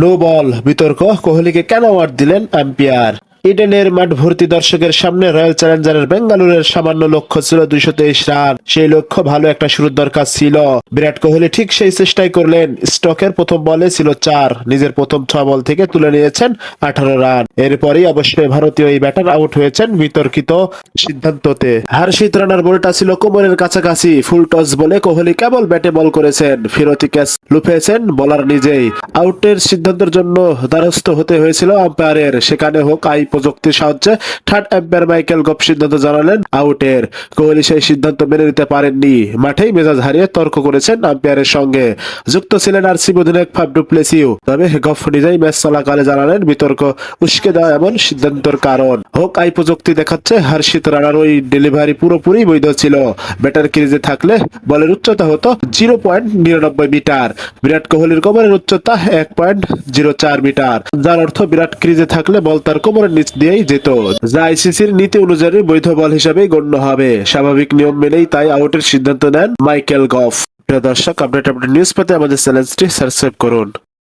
No ball বিতর্ক। কোহলিকে কেন award দিলেন? আম্পায়ার ইডেনের মাঠ ভর্তি দর্শকের সামনে রয়্যাল চ্যালেঞ্জারের বেঙ্গালুরের সামান্য লক্ষ্য ছিল দুইশো তেইশ রান। সেই লক্ষ্য ভালো একটা শুরুর দরকার ছিল। বিরাট কোহলি ঠিক সেই চেষ্টাই করলেন। স্টকের প্রথম বলে ছিল চার। নিজের প্রথম ছ বল থেকে তুলে নিয়েছেন আঠারো রান। এরপরই অবশ্যই ভারতীয় এই ব্যাটার আউট হয়েছেন বিতর্কিত সিদ্ধান্ততে। হার্ষিত রানার বলটা ছিল কোমরের কাছাকাছি। ফুল টস বলে কোহলি কেবল ব্যাটে বল করেছেন। ফিরতি ক্যাচ লুফেছেন বলার নিজেই। আউটের সিদ্ধান্তের জন্য দ্বারস্থ হতে হয়েছিল আম্পায়ারের। সেখানে হোক আই প্রযুক্তির সাহায্যে থার্ড আম্পায়ার মাইকেল গপ সিদ্ধান্ত জানালেন, আউটের। কোহলি সেই সিদ্ধান্ত মেনে নিতে পারেননি। মাঠেই মেজাজ হারিয়ে তর্ক করেছেন আম্পায়ারের সঙ্গে। যুক্ত ছিলেন আর সি অধিনায়ক ফাফ ডুপ্লেসিও তবে গফ নিজেই ম্যাচ চলাকালে জানালেন, বিতর্ক উস্কে দেওয়া এমন সিদ্ধান্তর কারণ। হোক, আই প্রযুক্তি দেখাচ্ছে, হর্ষিত রানার ওই ডেলিভারি পুরোপুরি বৈধ ছিল। ব্যাটার ক্রিজে থাকলে বলের উচ্চতা হতো জিরো পয়েন্ট নিরানব্বই মিটার। বিরাট কোহলির কোমরের উচ্চতা এক পয়েন্ট জিরো চার মিটার। যার অর্থ বিরাট ক্রিজে থাকলে বল তার কোমরের নিচ দিয়েই যেত। যা আইসিসির নীতি অনুযায়ী বৈধ বল হিসাবে গণ্য হবে। স্বাভাবিক নিয়ম মেনেই তাই আউটের সিদ্ধান্ত নেন মাইকেল গফ। প্রিয় দর্শক, আপডেট আপডেট নিউজ পেতে আমাদের চ্যানেলটি সাবস্ক্রাইব করুন।